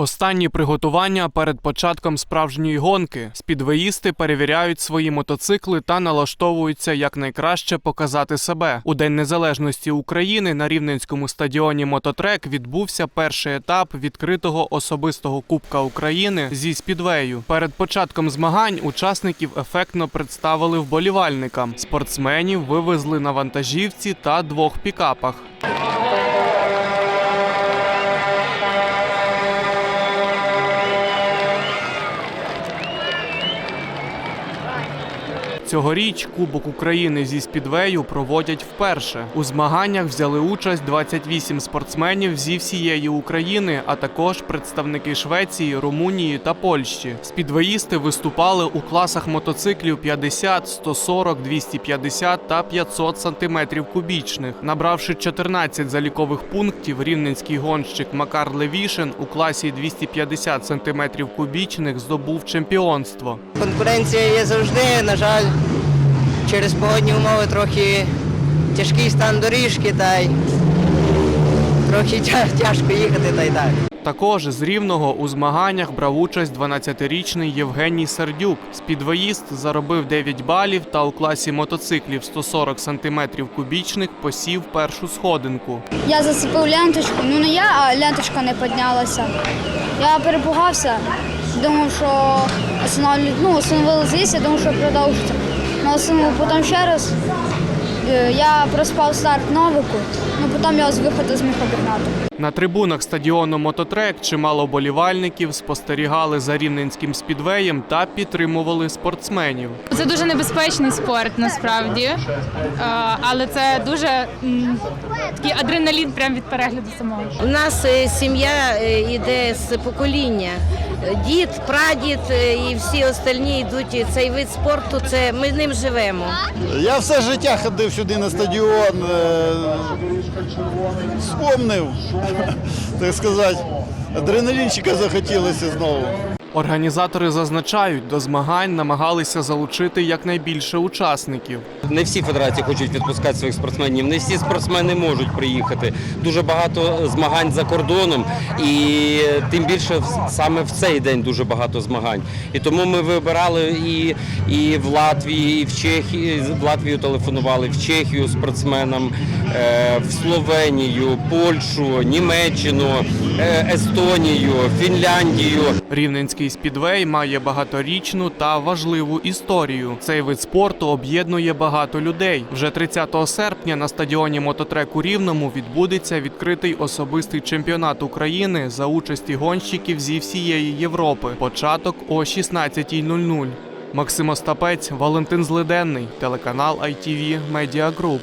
Останні приготування перед початком справжньої гонки. Спідвеїсти перевіряють свої мотоцикли та налаштовуються якнайкраще показати себе. У День Незалежності України на Рівненському стадіоні Мототрек відбувся перший етап відкритого особистого Кубка України зі спідвею. Перед початком змагань учасників ефектно представили вболівальникам. Спортсменів вивезли на вантажівці та двох пікапах. Цьогоріч Кубок України зі спідвею проводять вперше. У змаганнях взяли участь 28 спортсменів зі всієї України, а також представники Швеції, Румунії та Польщі. Спідвеїсти виступали у класах мотоциклів 50, 140, 250 та 500 сантиметрів кубічних. Набравши 14 залікових пунктів, рівненський гонщик Макар Левішин у класі 250 сантиметрів кубічних здобув чемпіонство. Конкуренція є завжди, на жаль, через погодні умови трохи тяжкий стан доріжки, та й трохи тяжко їхати та й так. Також з Рівного у змаганнях брав участь 12-річний Євгеній Сердюк. Спідвоїст заробив 9 балів та у класі мотоциклів 140 см кубічних посів першу сходинку. Я зацепив ленточку, ну не я, а ленточка не піднялася. Я перепугався, думав, що останавлю, ну, остановили звіс, я думав, що продовжиться. Ну, потім ще раз. Е, Я проспав старт новику, ну потім я з виходу зміг обігнати. На трибунах стадіону Мототрек чимало болівальників спостерігали за рівненським спідвеєм та підтримували спортсменів. Це дуже небезпечний спорт насправді, Е, але це дуже такий адреналін прямо від перегляду самого. У нас е, сім'я йде з покоління. Дід, прадід і всі остальні йдуть. Цей вид спорту, це ми ним живемо. Я все життя ходив сюди на стадіон, е, вспомнив, так сказати, адреналінчика захотілося знову. Організатори зазначають, до змагань намагалися залучити якнайбільше учасників. Не всі федерації хочуть відпускати своїх спортсменів, не всі спортсмени можуть приїхати. Дуже багато змагань за кордоном, і тим більше саме в цей день дуже багато змагань. І тому ми вибирали і, і в Латвії, і в Чехії. В Латвію телефонували, в Чехію спортсменам, е, в Словенію, Польщу, Німеччину, е, Естонію, Фінляндію. Рівненський спідвей має багаторічну та важливу історію. Цей вид спорту об'єднує багато людей. Вже 30 серпня на стадіоні Мототрек у Рівному відбудеться відкритий особистий чемпіонат України за участі гонщиків зі всієї Європи. Початок о 16.00. Максим Остапець, Валентин Злиденний, телеканал ITV Media Group.